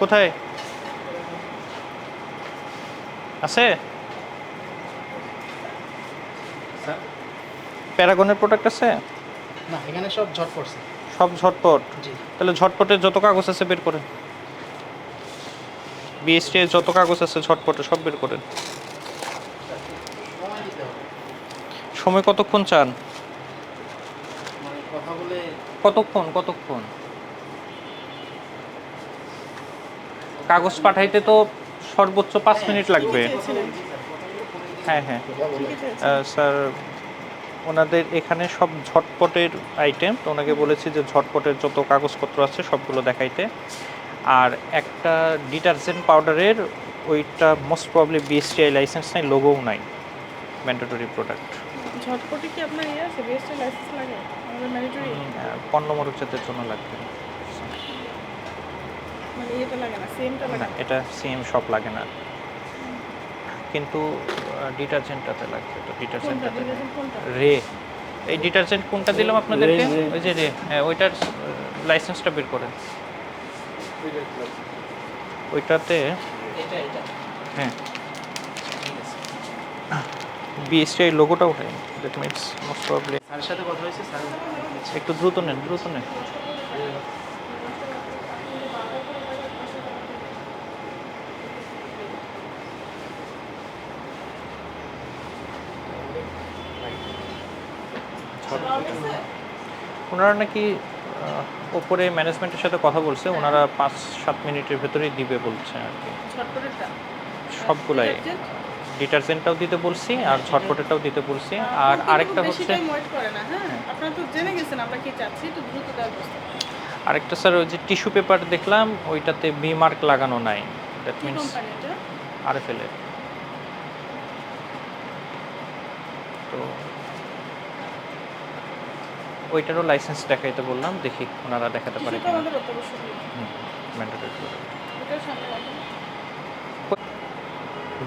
কোথায়? আছে? প্যারাগনের প্রোডাক্ট আছে? না এখানে সব ঝট পড়ছে সব ঝটপট? তাহলে ঝটপটের যত কাগজ আছে বের করেন। বিএসটি যত কাগজ আছে ঝটপটে সব বের করেন। সময় কতক্ষণ চান? মানে কতক্ষণ কতক্ষণ? কাগজ পাঠাইতে তো সর্বোচ্চ পাঁচ মিনিট লাগবে। হ্যাঁ হ্যাঁ। স্যার ওনাদের এখানে সব ঝটপটের আইটেম তো ওনাকে বলেছি যে ঝটপটের যত কাগজপত্র আছে সবগুলো দেখাইতে। আর একটা ডিটারজেন্ট পাউডারের ওইটা মোস্ট প্রবলি বিএসটিআই লাইসেন্স নাই লোগোও নাই ম্যান্ডেটরি প্রোডাক্ট ঝটপটে কি আপনার ইয়ে আছে? বিএসটি লাইসেন্স লাগে? আমাদের ম্যান্ডেটরি পণ্য মরকজাতের জন্য লাগবে। মানে ইয়েটা লাগে না সেমটা লাগে না? এটা সেম সব লাগে না। কিন্তু ডিটারজেন্টটাতে লাগবে তো ডিটারজেন্টটাতে রে। এই ডিটারজেন্ট কোনটা দিলাম আপনাদেরকে। ওই যে রে হ্যাঁ ওইটার লাইসেন্সটা বের করেন। ওইটাতে এটা এটা। হ্যাঁ। বিএসটিআই লোগোটা ওঠে দ্যাট মিনস মোস্ট প্রবলি স্যারের সাথে কথা হয়েছে স্যার একটু দ্রুত নেন দ্রুত নেন। ওনারা নাকি ওপরে ম্যানেজমেন্টের সাথে কথা বলছে ওনারা পাঁচ সাত মিনিটের ভেতরেই দিবে বলছে আর কি। সবগুলাই। ডিটারজেন্টটাও দিতে বলছি আর ঝটপটেটাও দিতে বলছি। আর আরেকটা হচ্ছে হ্যাঁ। আরেকটা স্যার ওই যে টিস্যু পেপার দেখলাম ওইটাতে বি মার্ক লাগানো নাই। That means R F L তো ওইটারও লাইসেন্স দেখাইতে বললাম দেখি ওনারা দেখাতে পারে কিনা। ম্যান্ডেটরি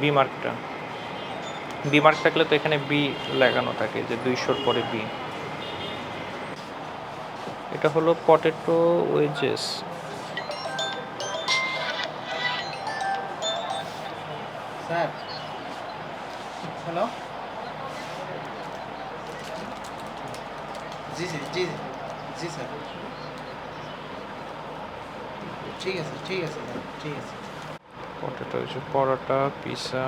বি মার্কটা বি মার্ক থাকলে তো এখানে বি লাগানো থাকে যে দুইশোর পরে বি এটা হলো পটেটো ওয়েজেস স্যার হ্যালো জি জি জি ঠিক আছে ঠিক আছে ঠিক আছে। পটেটো হচ্ছে পরোটা পিসা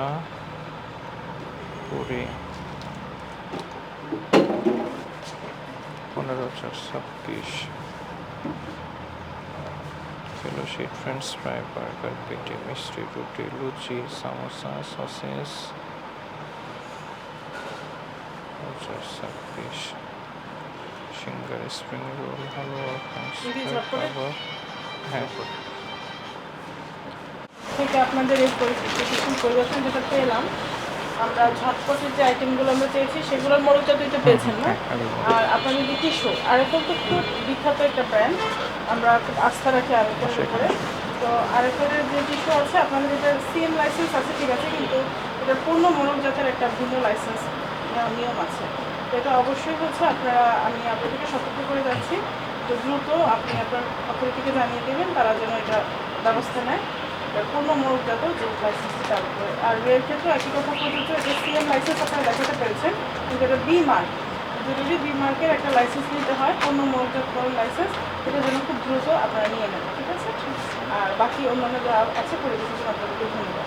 পুরি। পনেরো চার, ছাব্বিশ। ফেলোশিট ফ্রেঞ্চ ফ্রাই বার্গার পেটি মিষ্টি, রুটি, লুচি, সামোসা, সসেস। চার, ছাব্বিশ। সিঙ্গার স্প্রিং রোল হালুয়া এটা হ্যাঁ। থেকে আপনাদের এই পরিস্থিতি কিছু পরিবর্তন যেটা পেলাম আমরা ঝটপটের যে আইটেমগুলো আমরা চেয়েছি সেগুলোর মরুচা দুইটা পেয়েছেন না। হ্যাঁ। আর আপনাদের যে টিস্যু আরেকল তো খুব বিখ্যাত একটা ব্র্যান্ড আমরা খুব আস্থা রাখি আরেকলের উপরে। তো আরেকলের যে টিস্যু আছে আপনাদের যেটা সিএম লাইসেন্স আছে ঠিক আছে কিন্তু এটা পূর্ণ মরক একটা ভিন্ন লাইসেন্স নিয়ম আছে। এটা অবশ্যই হচ্ছে আপনারা, আমি আপনাদেরকে সতর্ক করে যাচ্ছি। তো দ্রুত আপনি আপনার অথরিটিকে জানিয়ে দেবেন, তারা যেন এটা ব্যবস্থা নেয়। এটা পূর্ণ মরকজাত যে লাইসেন্সটি চালু করে। আর রেল ক্ষেত্রে একই কথা প্রযোজ্য যে সিএম লাইসেন্স আপনারা দেখাতে পেরেছেন, কিন্তু এটা বি মার্ক জরুরি বি মার্কের একটা লাইসেন্স নিতে হয় পূর্ণ মরকজাতকরণ লাইসেন্স এটা যেন খুব দ্রুত আপনারা নিয়ে নেন, ঠিক আছে? আর বাকি অন্যান্য যা আছে পরিবেশের জন্য আপনাদেরকে ধন্যবাদ।